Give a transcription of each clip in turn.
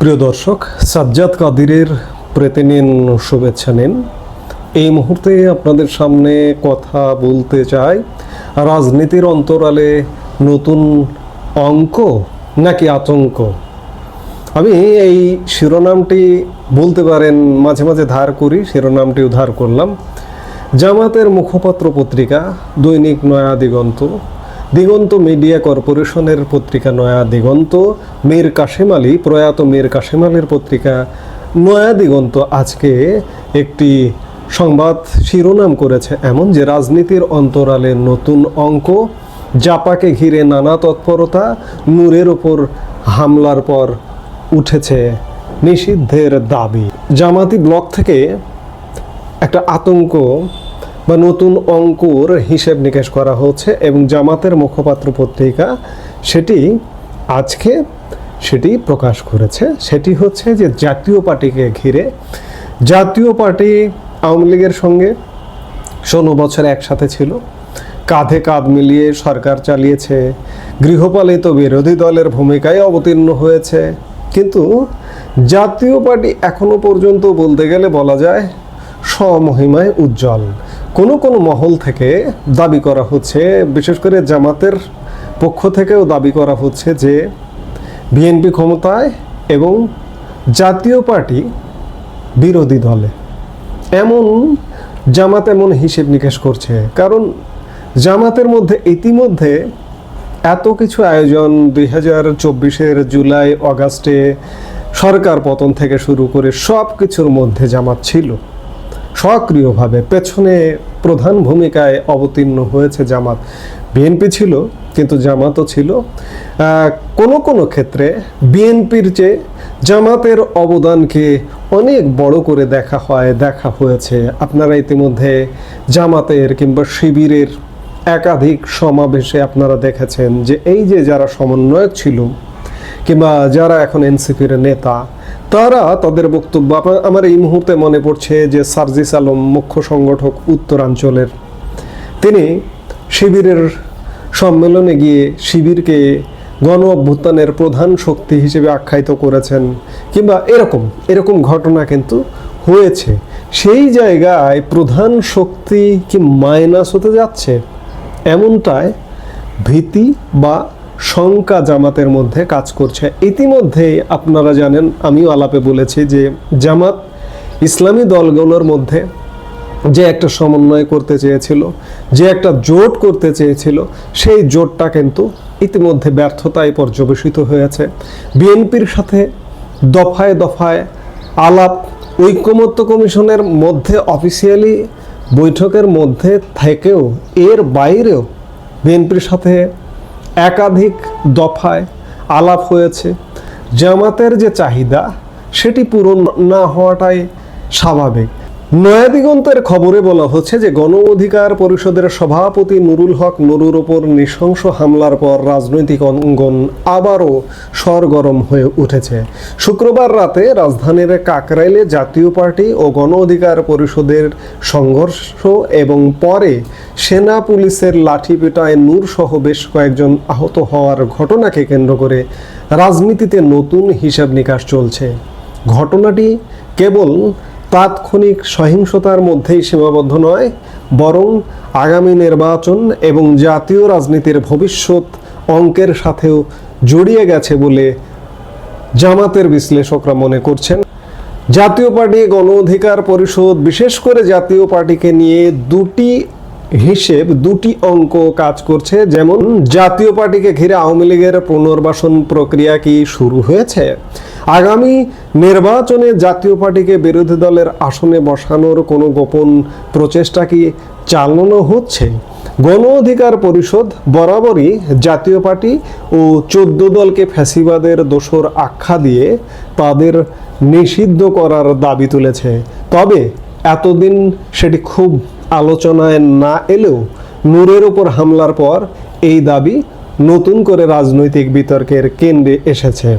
প্রিয় দর্শক, সাজ্জাদ কাদিরের প্রতি নিন, শুভেচ্ছা নিন। এই মুহূর্তে আপনাদের সামনে কথা বলতে চাই, রাজনীতির অন্তরালে নতুন অঙ্ক নাকি আতঙ্ক? আমি এই শিরোনামটি বলতে পারেন, মাঝে মাঝে ধার করি, শিরোনামটি উদ্ধার করলাম। জামাতের মুখপাত্র পত্রিকা, দৈনিক নয়া দিগন্ত। দিগন্ত মিডিয়া কর্পোরেশনের পত্রিকা নয়া দিগন্ত, মীর কাশেম আলী, প্রয়াত মীর কাশেম আলীর পত্রিকা নয়া দিগন্ত আজকে একটি সংবাদ শিরোনাম করেছে এমন যে রাজনীতির অন্তরালে নতুন অঙ্ক, জাপাকে ঘিরে নানা তৎপরতা, নূরের ওপর হামলার পর উঠেছে নিষিদ্ধের দাবি। জামাতি ব্লক থেকে একটা আতঙ্ক বা নতুন অঙ্কুর হিসেব নিকেশ করা হচ্ছে এবং জামাতের মুখপাত্র পত্রিকা সেটি আজকে সেটি প্রকাশ করেছে। সেটি হচ্ছে যে জাতীয় পার্টিকে ঘিরে, জাতীয় পার্টি আওয়ামী লীগের সঙ্গে ষোলো বছর একসাথে ছিল। কাঁধে কাঁধ মিলিয়ে সরকার চালিয়েছে। গৃহপালিত বিরোধী দলের ভূমিকায় অবতীর্ণ হয়েছে। কিন্তু জাতীয় পার্টি এখনও পর্যন্ত বলতে গেলে বলা যায় স্বমহিমায় উজ্জ্বল। কোনো কোনো মহল থেকে দাবি করা হচ্ছে, বিশেষ করে জামাতের পক্ষ থেকেও দাবি করা হচ্ছে যে বিএনপি ক্ষমতায় এবং জাতীয় পার্টি বিরোধী দলে। এমন জামাত এমন হিসেব নিকেশ করছে, কারণ জামাতের মধ্যে ইতিমধ্যে এত কিছু আয়োজন দুই হাজার চব্বিশের জুলাই, অগাস্টে সরকার পতন থেকে শুরু করে সব কিছুর মধ্যে জামাত ছিল। সক্রিয়ভাবে পেছনে প্রধান ভূমিকায় অবতীর্ণ হয়েছে জামাত। বিএনপি ছিল, কিন্তু জামাতও ছিল। কোনো কোনো ক্ষেত্রে বিএনপির চেয়ে জামাতের অবদানকে অনেক বড় করে দেখা হয়, দেখা হয়েছে। আপনারা ইতিমধ্যে জামাতের কিংবা শিবিরের একাধিক সমাবেশে আপনারা দেখেছেন যে এই যে যারা সমন্বয়ক ছিল কিংবা যারা এখন এনসিপির নেতা তারা তাদের বক্তব্য আমার এই মুহূর্তে মনে পড়ছে যে সার্জিস আলম মুখ্য সংগঠক উত্তরাঞ্চলের। তিনি শিবিরের সম্মেলনে গিয়ে শিবিরকে গণ অভ্যুত্থানের প্রধান শক্তি হিসেবে আখ্যায়িত করেছেন কিংবা এরকম এরকম ঘটনা কিন্তু হয়েছে। সেই জায়গায় প্রধান শক্তি কি মাইনাস হতে যাচ্ছে? এমনটায় ভীতি বা শঙ্কা জামাতের মধ্যে কাজ করছে। ইতিমধ্যেই আপনারা জানেন, আমিও আলাপে বলেছি যে জামাত ইসলামী দলগুলোর মধ্যে যে একটা সমন্বয় করতে চেয়েছিল, যে একটা জোট করতে চেয়েছিল, সেই জোটটা কিন্তু ইতিমধ্যে ব্যর্থতায় পর্যবেসিত হয়েছে। বিএনপির সাথে দফায় দফায় আলাপ, ঐক্যমত্য কমিশনের মধ্যে অফিসিয়ালি বৈঠকের মধ্যে থেকেও এর বাইরেও বিএনপির সাথে একাধিক দফায় আলাপ হয়েছে। জামাতের যে চাহিদা সেটি পূরণ না হওয়াটাই স্বাভাবিক। নয়াদিগন্তের খবরে বলা হচ্ছে যে গণ অধিকার পরিষদের সভাপতি নুরুল হক নুরুর ওপর নৃশংস হামলার পর রাজনৈতিক অঙ্গন আবারও সরগরম হয়ে উঠেছে। শুক্রবার রাতে রাজধানীর কাকরাইলে জাতীয় পার্টি ও গণ অধিকার পরিষদের সংঘর্ষ এবং পরে সেনা পুলিশের লাঠি পেটায় নূর সহ বেশ কয়েকজন আহত হওয়ার ঘটনাকে কেন্দ্র করে রাজনীতিতে নতুন হিসাব নিকাশ চলছে। ঘটনাটি কেবল তাৎক্ষণিক সহিংসতার মধ্যেই সীমাবদ্ধ নয়, বরং আগামী নির্বাচন এবং জাতীয় রাজনীতির ভবিষ্যৎ অঙ্কের সাথেও জড়িয়ে গেছে বলে জামাতের বিশ্লেষকরা মনে করছেন। জাতীয় পার্টি গণ অধিকার পরিষদ, বিশেষ করে জাতীয় পার্টিকে নিয়ে দুটি হিসেব দুটি অঙ্ক কাজ করছে, যেমন জাতীয় পার্টিকে ঘিরে আওয়ামী লীগের পুনর্বাসন প্রক্রিয়া কি শুরু হয়েছে? আগামী নির্বাচনে জাতীয় পার্টিকে বিরোধী দলের আসনে বসানোর কোনো গোপন প্রচেষ্টা কি চালানো হচ্ছে? গণ অধিকার পরিষদ বরাবরই জাতীয় পার্টি ও চোদ্দ দলকে ফ্যাসিবাদের দোষর আখ্যা দিয়ে তাদের নিষিদ্ধ করার দাবি তুলেছে। তবে এতদিন সেটি খুব আলোচনায় না এলেও নূরের ওপর হামলার পর এই দাবি নতুন করে রাজনৈতিক বিতর্কের কেন্দ্রে এসেছে।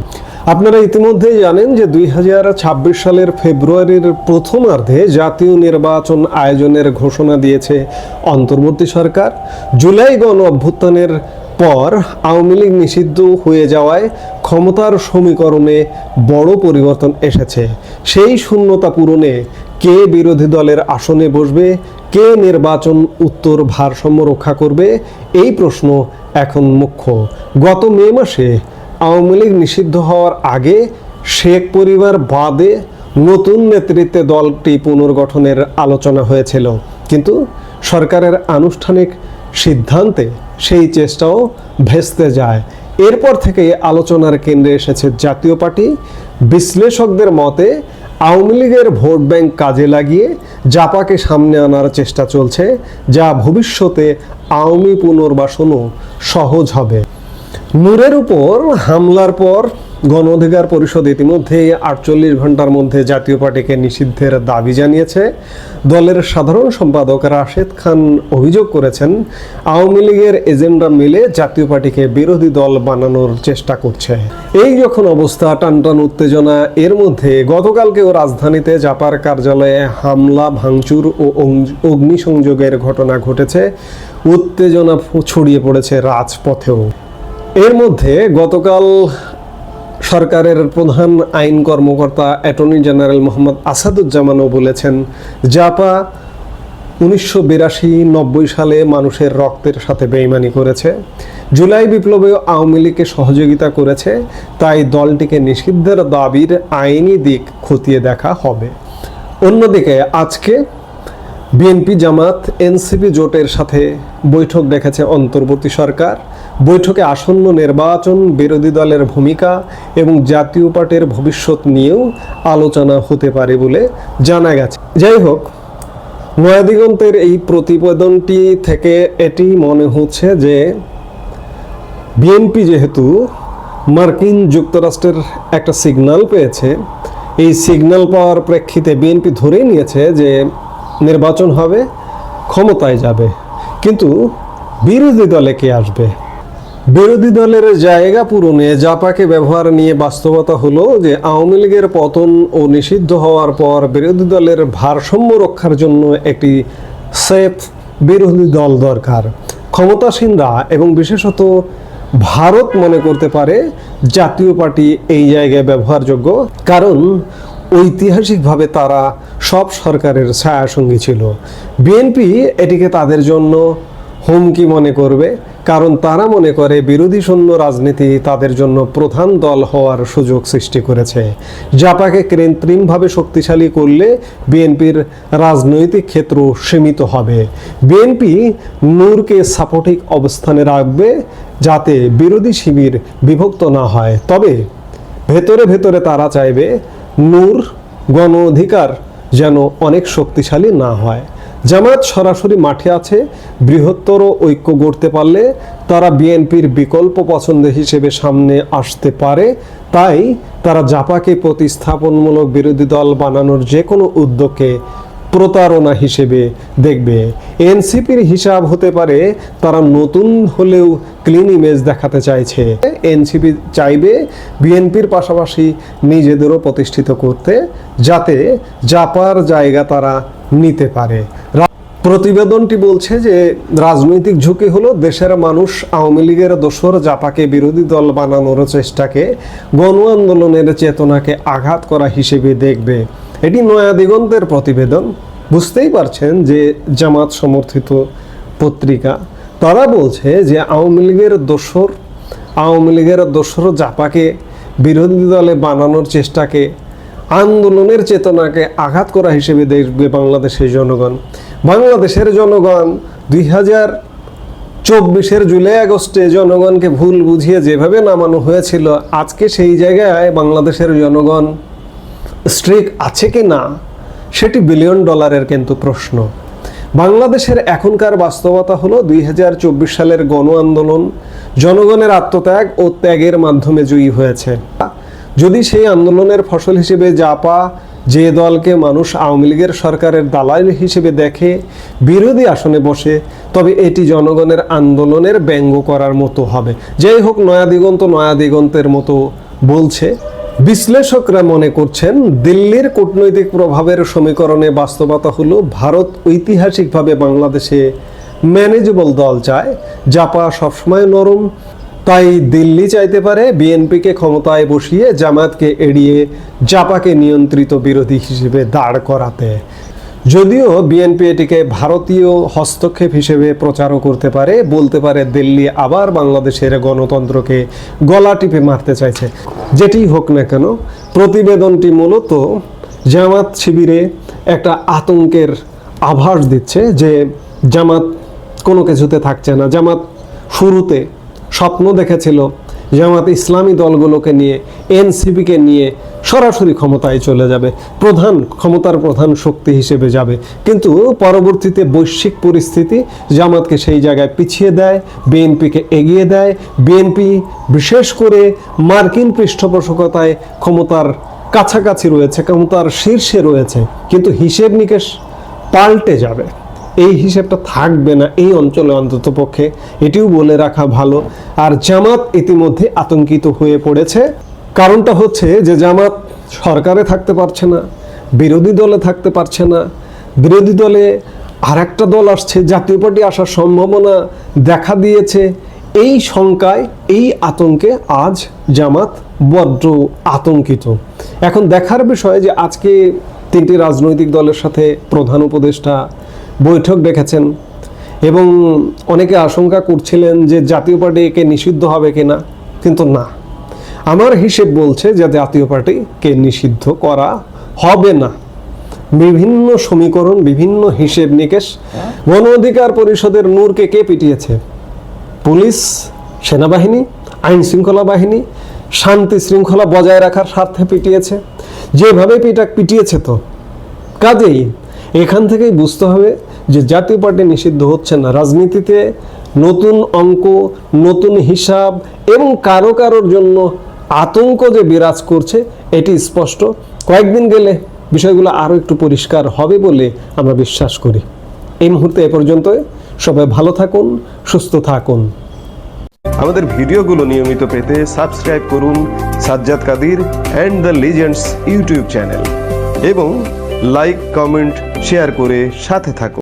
আপনারা ইতিমধ্যেই জানেন যে দুই হাজার ছাব্বিশ সালের ফেব্রুয়ারির প্রথমার্ধে জাতীয় নির্বাচন আয়োজনের ঘোষণা দিয়েছে অন্তর্বর্তী সরকার। জুলাই গণ অভ্যুত্থানের পর আওয়ামী লীগ নিষিদ্ধ হয়ে যাওয়ায় ক্ষমতার সমীকরণে বড় পরিবর্তন এসেছে। সেই শূন্যতা পূরণে কে বিরোধী দলের আসনে বসবে? কে নির্বাচন উত্তর ভারসাম্য রক্ষা করবে? এই প্রশ্ন এখন মুখ্য। গত মে মাসে আওয়ামী লীগ নিষিদ্ধ হওয়ার আগে শেখ পরিবার বাদে নতুন নেতৃত্বে দলটি পুনর্গঠনের আলোচনা হয়েছিল। কিন্তু সরকারের আনুষ্ঠানিক সিদ্ধান্তে সেই চেষ্টাও ভেস্তে যায়। এরপর থেকে আলোচনার কেন্দ্রে এসেছে জাতীয় পার্টি। বিশ্লেষকদের মতে আওয়ামী লীগের ভোট ব্যাংক কাজে লাগিয়ে জাপাকে সামনে আনার চেষ্টা চলছে, যা ভবিষ্যতে আওয়ামী পুনর্বাসনও সহজ হবে। নূরের উপর হামলার পর গণ অধিকার পরিষদ ইতিমধ্যে আটচল্লিশ ঘণ্টার মধ্যে জাতীয় পার্টিকে নিষিদ্ধের দাবি জানিয়েছে। দলের সাধারণ সম্পাদক রাশেদ খান অভিযোগ করেছেন, আওয়ামী লীগের এজেন্ডা মিলে জাতীয় পার্টিকে বিরোধী দল বানানোর চেষ্টা করছে। এই যখন অবস্থা, টানটান উত্তেজনা, এর মধ্যে গতকালকেও রাজধানীতে জাপার কার্যালয়ে হামলা, ভাঙচুর ও অগ্নি- অগ্নিসংযোগের ঘটনা ঘটেছে। উত্তেজনা ছড়িয়ে পড়েছে রাজপথেও। এর মধ্যে গতকাল সরকারের প্রধান আইন কর্মকর্তা অ্যাটর্নি জেনারেল মোহাম্মদ আসাদুজ্জামানও বলেছেন, জাপা উনিশশো বিরাশি নব্বই সালে মানুষের রক্তের সাথে বেইমানি করেছে। জুলাই বিপ্লবে আওয়ামী লীগকে সহযোগিতা করেছে, তাই দলটিকে নিষিদ্ধের দাবির আইনি দিক খতিয়ে দেখা হবে। অন্যদিকে আজকে বিএনপি জামাত এনসিপি জোটের সাথে বৈঠক দেখেছে অন্তর্বর্তী সরকার। বৈঠকে আসন্ন নির্বাচন, বিরোধী দলের ভূমিকা এবং জাতীয় পার্টির ভবিষ্যৎ নিয়েও আলোচনা হতে পারে বলে জানা গেছে। যাই হোক নয়াদিগন্তের এই প্রতিবেদনটি থেকে এটি মনে হচ্ছে যে বিএনপি যেহেতু মার্কিন যুক্তরাষ্ট্রের একটা সিগন্যাল পেয়েছে, এই সিগন্যাল পাওয়ার প্রেক্ষিতে বিএনপি ধরেই নিয়েছে যে নির্বাচন হবে, ক্ষমতায় যাবে। কিন্তু বিরোধী দলে কে আসবে? বিরোধী দলের জায়গা পূরণে জাপাকে ব্যবহার নিয়ে বাস্তবতা হলো যে আওয়ামী লীগের পতন ও নিষিদ্ধ হওয়ার পর বিরোধী দলের ভারসাম্য রক্ষার জন্য একটি সেফ বিরোধী দল দরকার। ক্ষমতাসীনরা এবং বিশেষত ভারত মনে করতে পারে জাতীয় পার্টি এই জায়গায় ব্যবহারযোগ্য, কারণ ঐতিহাসিকভাবে তারা সব সরকারের ছায়াসঙ্গী ছিল। বিএনপি এটিকে তাদের জন্য হুমকি মনে করবে কারণ তারা মনে করে বিরোধী শূন্য রাজনীতি তাদের জন্য প্রধান দল হওয়ার সুযোগ সৃষ্টি করেছে। জাপাকে কৃত্রিমভাবে শক্তিশালী করলে বিএনপির রাজনৈতিক ক্ষেত্র সীমিত হবে। বিএনপি নূরকে সাপোর্টিক অবস্থানে রাখবে যাতে বিরোধী শিবির বিভক্ত না হয়। তবে ভেতরে ভেতরে তারা চাইবে নূর গণ অধিকার যেন অনেক শক্তিশালী না হয়। জামাত সরাসরি মাঠে আছে, বৃহত্তর ঐক্য গড়তে পারলে তারা বিএনপির বিকল্প পছন্দ হিসেবে সামনে আসতে পারে। তাই তারা জাপাকে প্রতিস্থাপনমূলক বিরোধী দল বানানোর যে কোনো উদ্যোগকে প্রতারণা হিসেবে দেখবে। এনসিপির হিসাব হতে পারে তারা নতুন হলেও ক্লিন ইমেজ দেখাতে চাইছে। এনসিপি চাইবে বিএনপির পাশাপাশি নিজেদেরও প্রতিষ্ঠিত করতে, যাতে জাপার জায়গা তারা নিতে পারে। প্রতিবেদনটি বলছে যে, রাজনৈতিক ঝুঁকি হলো দেশের মানুষ আওয়ামী লীগের দোসর জাপাকে বিরোধী দল বানানোর চেষ্টাকে, গণ আন্দোলনের চেতনাকে আঘাত করা হিসেবে দেখবে। এটি নয়া দিগন্তের প্রতিবেদন। বুঝতেই পারছেন যে জামাত সমর্থিত পত্রিকা। তারা বলছে যে আওয়ামী লীগের দোসর, আওয়ামী লীগের দোসর জাপাকে বিরোধী দলে বানানোর চেষ্টাকে, আন্দোলনের চেতনাকে আঘাত করা হিসেবে দেখবে বাংলাদেশের জনগণ। বাংলাদেশের জনগণ দুই হাজার চব্বিশের জুলাই আগস্টে জনগণকে ভুল বুঝিয়ে যেভাবে নামানো হয়েছিল, আজকে সেই জায়গায় বাংলাদেশের জনগণ স্ট্রিক আছে কি না? সেটি বিলিয়ন ডলারের কিন্তু প্রশ্ন। বাংলাদেশের এখনকার বাস্তবতা হলো দুই হাজার চব্বিশ সালের গণ আন্দোলন, জনগণের আত্মত্যাগ ও ত্যাগের মাধ্যমে জয়ী হয়েছে। যদি সেই আন্দোলনের ফসল হিসেবে জাপা যে দলকে মানুষ আওয়ামী লীগের সরকারের দালাল হিসেবে দেখে, বিরোধী আসনে বসে, তবে এটি জনগণের আন্দোলনের ব্যঙ্গ করার মতো হবে। যাই হোক, নয়া দিগন্ত নয়া দিগন্তের মতো বলছে। বিশ্লেষকরা মনে করছেন দিল্লির কূটনৈতিক প্রভাবের সমীকরণে বাস্তবতা হল ভারত ঐতিহাসিকভাবে বাংলাদেশে ম্যানেজেবল দল চায়। জাপা সবসময় নরম, তাই দিল্লি চাইতে পারে বিএনপিকে ক্ষমতায় বসিয়ে জামাতকে এড়িয়ে জাপাকে নিয়ন্ত্রিত বিরোধী হিসেবে দাঁড় করাতে। যদিও বিএনপি এটিকে ভারতীয় হস্তক্ষেপ হিসেবে প্রচারও করতে পারে, বলতে পারে দিল্লি আবার বাংলাদেশের গণতন্ত্রকে গলা টিপে মারতে চাইছে। যেটি হোক না কেন, প্রতিবেদনটি মূলত জামাত শিবিরে একটা আতঙ্কের আভাস দিচ্ছে যে জামাত কোনো কিছুতে থাকছে না। জামাত শুরুতে স্বপ্ন দেখেছিল জামাত ইসলামী দলগুলোকে নিয়ে, এনসিপিকে নিয়ে সরাসরি ক্ষমতায় চলে যাবে, প্রধান ক্ষমতার প্রধান শক্তি হিসেবে যাবে। কিন্তু পরবর্তীতে বৈশ্বিক পরিস্থিতি জামাতকে সেই জায়গায় পিছিয়ে দেয়, বিএনপিকে এগিয়ে দেয়। বিএনপি বিশেষ করে মার্কিন পৃষ্ঠপোষকতায় ক্ষমতার কাছাকাছি রয়েছে, ক্ষমতার শীর্ষে রয়েছে। কিন্তু হিসেব নিকেশ পাল্টে যাবে। এই হিসেবটা থাকবে না এই অঞ্চলে অন্তত পক্ষে। এটিও বলে রাখা ভালো। আর জামাত ইতিমধ্যে আতঙ্কিত হয়ে পড়েছে। কারণটা হচ্ছে যে জামাত সরকারে থাকতে পারছে না, বিরোধী দলে থাকতে পারছে না। বিরোধী দলে আর একটা দল আসছে, জাতীয় পার্টি আসার সম্ভাবনা দেখা দিয়েছে। এই শঙ্কায়, এই আতঙ্কে আজ জামাত বড্ড আতঙ্কিত। এখন দেখার বিষয় যে আজকে তিনটি রাজনৈতিক দলের সাথে প্রধান উপদেষ্টা বৈঠক ডেকেছেন এবং অনেকে আশঙ্কা করছিলেন যে জাতীয় পার্টি একে নিষিদ্ধ হবে কিনা, কিন্তু না। আমার হিসেব বলছে যে জাতীয় পার্টিকে নিষিদ্ধ করা হবে না। বিভিন্ন সমীকরণ, বিভিন্ন হিসেব নিকেশ, গণ অধিকার পরিষদের নূরকে কে পিটিয়েছে? পুলিশ, সেনাবাহিনী, আইন শৃঙ্খলা বাহিনী, শান্তি শৃঙ্খলা বজায় রাখার স্বার্থে পিটিয়েছে। যেভাবে পিটা, পিটিয়েছে তো। কাজেই এখান থেকেই বুঝতে হবে যে জাতীয় পার্টি নিষিদ্ধ হচ্ছে না। রাজনীতিতে নতুন অঙ্ক, নতুন হিসাব এবং কারও কারোর জন্য আতঙ্ক যে বিরাজ করছে, এটি স্পষ্ট। কয়েকদিন গেলে বিষয়গুলো আরও একটু পরিষ্কার হবে বলে আমরা বিশ্বাস করি। এই মুহূর্তে এ পর্যন্ত সবাই ভালো থাকুন, সুস্থ থাকুন। আমাদের ভিডিওগুলো নিয়মিত পেতে সাবস্ক্রাইব করুন Sajjad Kadir and the legends YouTube channel এবং লাইক, কমেন্ট, শেয়ার করে সাথে থাকুন।